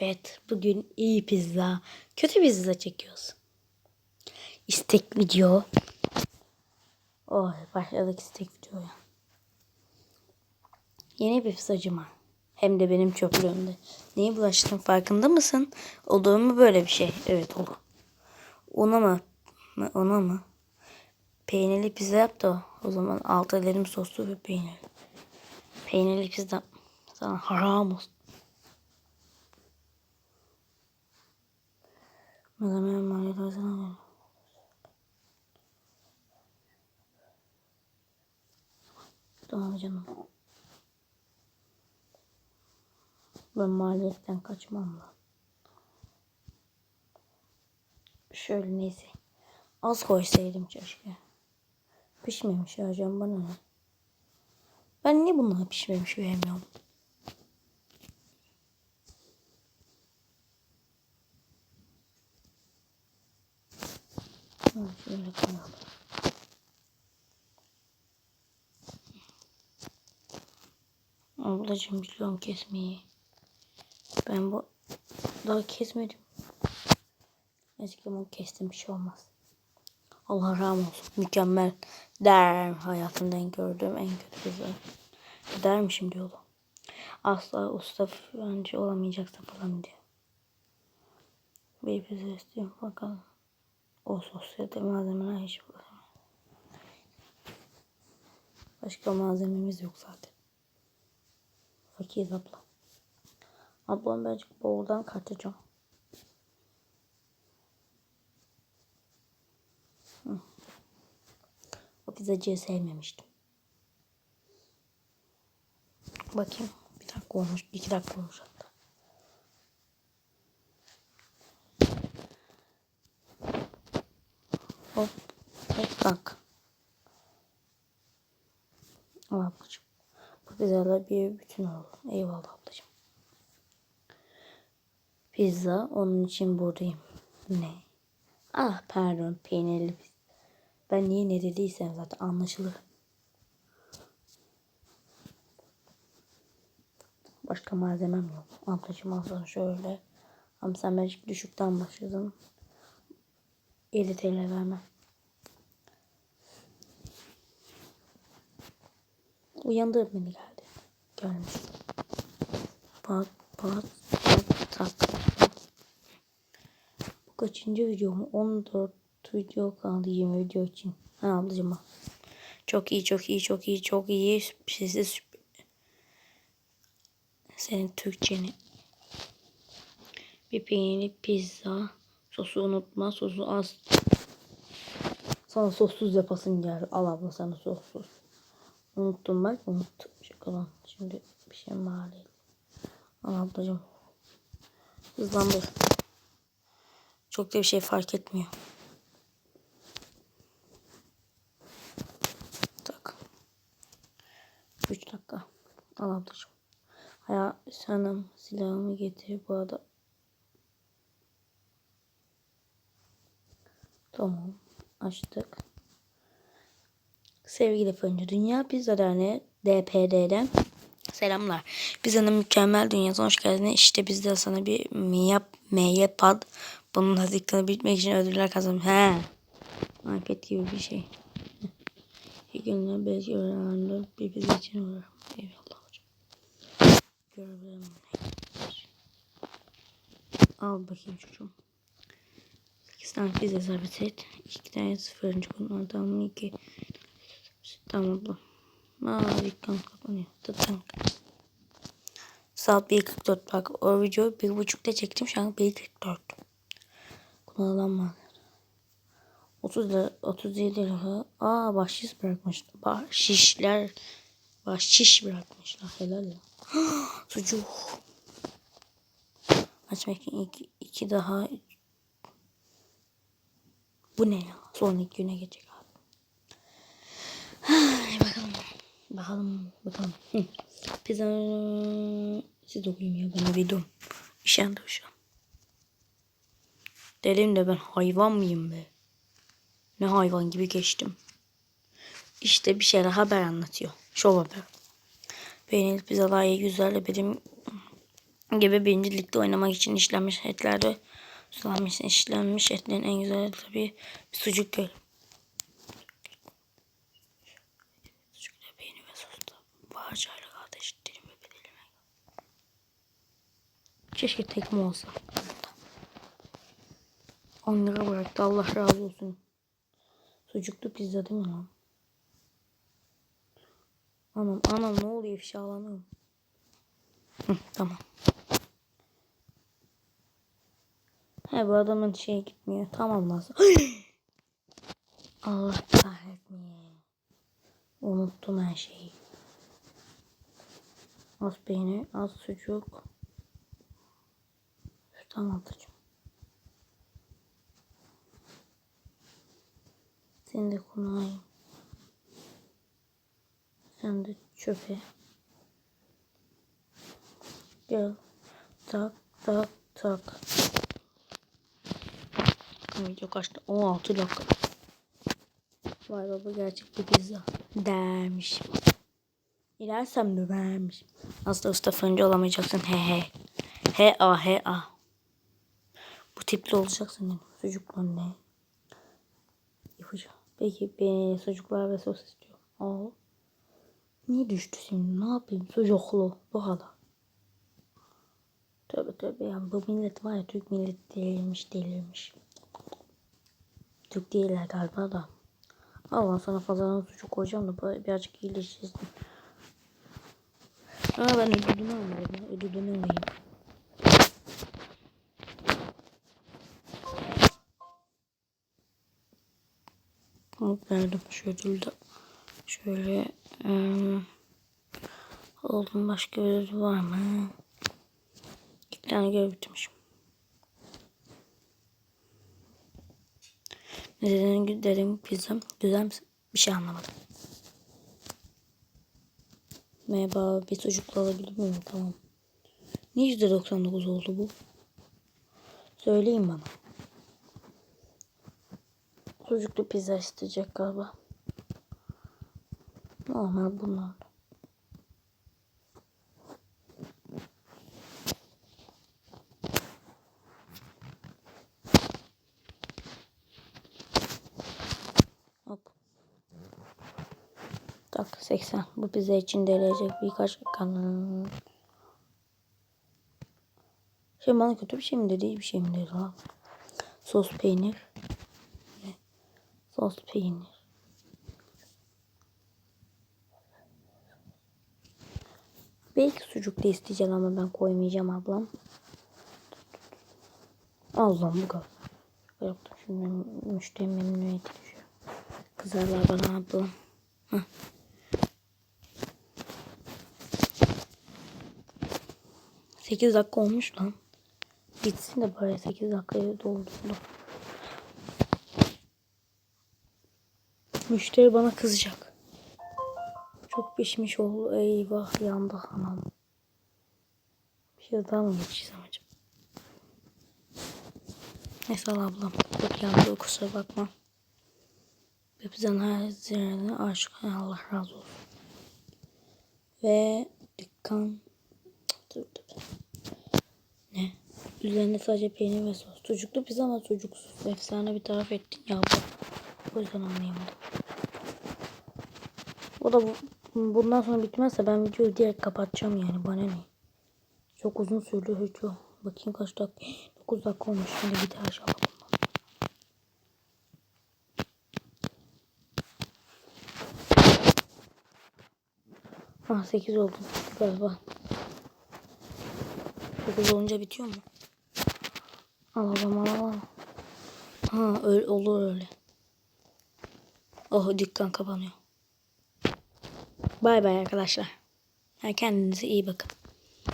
Evet, bugün iyi pizza, kötü pizza çekiyoruz. İstek video. Oh, başladık istek videoya. Yeni bir pizzacıma. Hem de benim çöplüğümde. Neye bulaştım farkında mısın? Olur mu böyle bir şey? Evet olur. Ona mı? Ona mı? Peynirli pizza yap da o zaman altı ederim soslu ve peynirli. Peynirli pizza sana haram olsun. Malzeme maliyet arasına Tamam canım. Ben maliyetten kaçmam lan. Şöyle neyse. Az koysaydım keşke. Pişmemiş ya bana ne? Ben niye bunlar pişmemiş beğenmiyorum? Ha, Şöyle koyalım. Ablacığım biliyorum kesmeyi. Ben bu daha kesmedim. Eskiden bunu kestim bir şey olmaz. Allah razı olsun. Mükemmel. Der hayatımdan gördüğüm en kötü pizza. Dermişim diyorlar. Asla usta önce olamayacaksa falan diyor. Bir pizza istiyorum bakalım. O sosyete malzemeler hiç bulamıyorum. Başka malzememiz yok zaten. Fakir abla. Ablam birazcık boğuldan kaçacağım. Hı. O pizzacıyı sevmemiştim. Bakayım. Bir dakika olmuş. iki dakika olmuş Hop. Hop bak. Al ablacığım. Bu pizzalar bir bütün oldu. Eyvallah ablacığım. Pizza onun için buradayım. Ne? Ah pardon peynirli pizza. Ben niye ne dediysem zaten anlaşılır. Başka malzemem yok. Ablacığım al sana şöyle. Ama sen birazcık düşükten başladın. 50 TL vermem. Uyandır beni geldi. Gelmiş. Bak bak bak tak. Bu kaçıncı video mu? 14 video kaldı 20 video için. Ha ablacığım. Çok iyi çok iyi çok iyi çok iyi. Sizi. Senin Türkçeni. Bir peynirli pizza. Sosu unutma. Sosu az. Sana sossuz yapasın gel. Al abla sana sossuz. Unuttum bak unuttum. Şakalan. Şimdi bir şey mahalleydi. Al ablacığım. Hızlandır. Çok da bir şey fark etmiyor. Tak. 3 dakika. Al ablacığım. Haya sanım silahımı getir bu arada. Tamam. Açtık. Sevgili fırıncı Dünya Pizza Derneği DPD'den selamlar. Pizzanın mükemmel dünyasına hoş geldin. İşte biz de sana bir miyap meyepad bunun hazırlıklarını bitmek için ödüller kazandım. He. iPad gibi bir şey. İyi günler belki öğrenenler bir pizza için uğrarım. Eyvallah hocam. Görebilirim. Al bakayım çocuğum. 8 tane pizza servis et. 2 tane fırıncı konu. Tamam 2. Tamam bu. Aa dükkan kapanıyor. Tıtın. Saat 1.44 bak o videoyu 1.30'da çektim şu an 1.44. Kullanılan 30 lira 37 lira. Aa bahşiş bırakmışlar. Bahşişler bahşiş bırakmışlar. Helal ya. Sucuk. Açmak için iki, iki daha bu ne ya? Son iki güne geçecek abi. Hadi bakalım. Bakalım. Bakalım. Pizza. Siz okuyun ya. Ben videom. İşendi şu an. Dedim de ben hayvan mıyım be? Ne hayvan gibi geçtim. İşte bir şeyler haber anlatıyor. Şov haber. Peynirli pizzalar güzel de benim gibi birinci oynamak için işlenmiş etlerde sulanmış işlenmiş etlerin en güzeli tabii sucuk göl. Sucukta peynir ve sosla bağırcayla ateş dilim ve bedelime. Keşke tekme olsa. 10 lira bıraktı Allah razı olsun. Sucuklu pizza değil mi lan? Anam anam ne oluyor ifşalanıyorum. Hı, tamam. He bu adamın şey gitmiyor. Tamam nasıl? Allah kahretmeye. Unuttum her şeyi. Az peynir, az sucuk. Tamam ablacığım. Seni de kullanayım. Sen de çöpe. Gel. Tak tak tak. Video kaçtı? 16 dakika. Vay baba gerçek bir pizza. Dermiş. İlersem de vermiş. Asla usta fırıncı olamayacaksın. He he. He a he a. Bu tipli olacaksın dedim. Sucuklu ne? Yapacağım. Peki beni sucuklar ve sos istiyorum. Aa. Niye düştü şimdi? Ne yapayım? Sucuklu. Bu kadar. Tövbe tövbe ya. Bu millet var ya Türk milleti delirmiş delirmiş. Türk değiller galiba da. Allah sana fazladan sucuk koyacağım da birazcık iyileşeceğiz. Aa ben ödülünü almadım ya. Ödülünü alayım. Hop verdim şu ödülü de. Şöyle ıı, oldum başka ödül var mı? İki tane görev bitirmişim. Ne dedim, dedim pizza güzel mi? Bir şey anlamadım. Merhaba bir sucuklu alabilir miyim? Tamam. Niye %99 oldu bu? Söyleyin bana. Sucuklu pizza isteyecek galiba. Normal bunlar. Hop. Tak 80. Bu pizza için gelecek birkaç kanın. Şey bana kötü bir şey mi dedi, iyi bir şey mi dedi lan? Sos peynir. Sos peynir. Belki sucuk da isteyeceğim ama ben koymayacağım ablam. Allah'ım bu kadar. Yoktu şimdi müşteri memnuniyeti düşüyor. Kızarlar bana ablam. Heh. Sekiz dakika olmuş lan. Gitsin de bari 8 dakikaya doldurdu. Müşteri bana kızacak. Çok pişmiş oldu. Eyvah yandı hanım. Bir şey daha mı geçeceğiz acaba? Neyse ablam. Çok yandı kusura bakma. Hepimizden her zirvede aşık Allah razı olsun. Ve dükkan dur. Ne? Üzerinde sadece peynir ve sos. Sucuklu pizza ama sucuksuz. Efsane bir taraf ettin ya bu. O yüzden anlayamadım. O da bu, bundan sonra bitmezse ben videoyu direkt kapatacağım yani. Bana ne? Çok uzun sürdü video. Bakayım kaç dakika. 9 dakika olmuş. Şimdi bir daha aşağı bakalım. Ah 8 oldu galiba. 9 olunca bitiyor mu? Alalım alalım. Ha öyle, olur öyle. Oh dükkan kapanıyor. Bay bay arkadaşlar. Kendinize iyi bakın.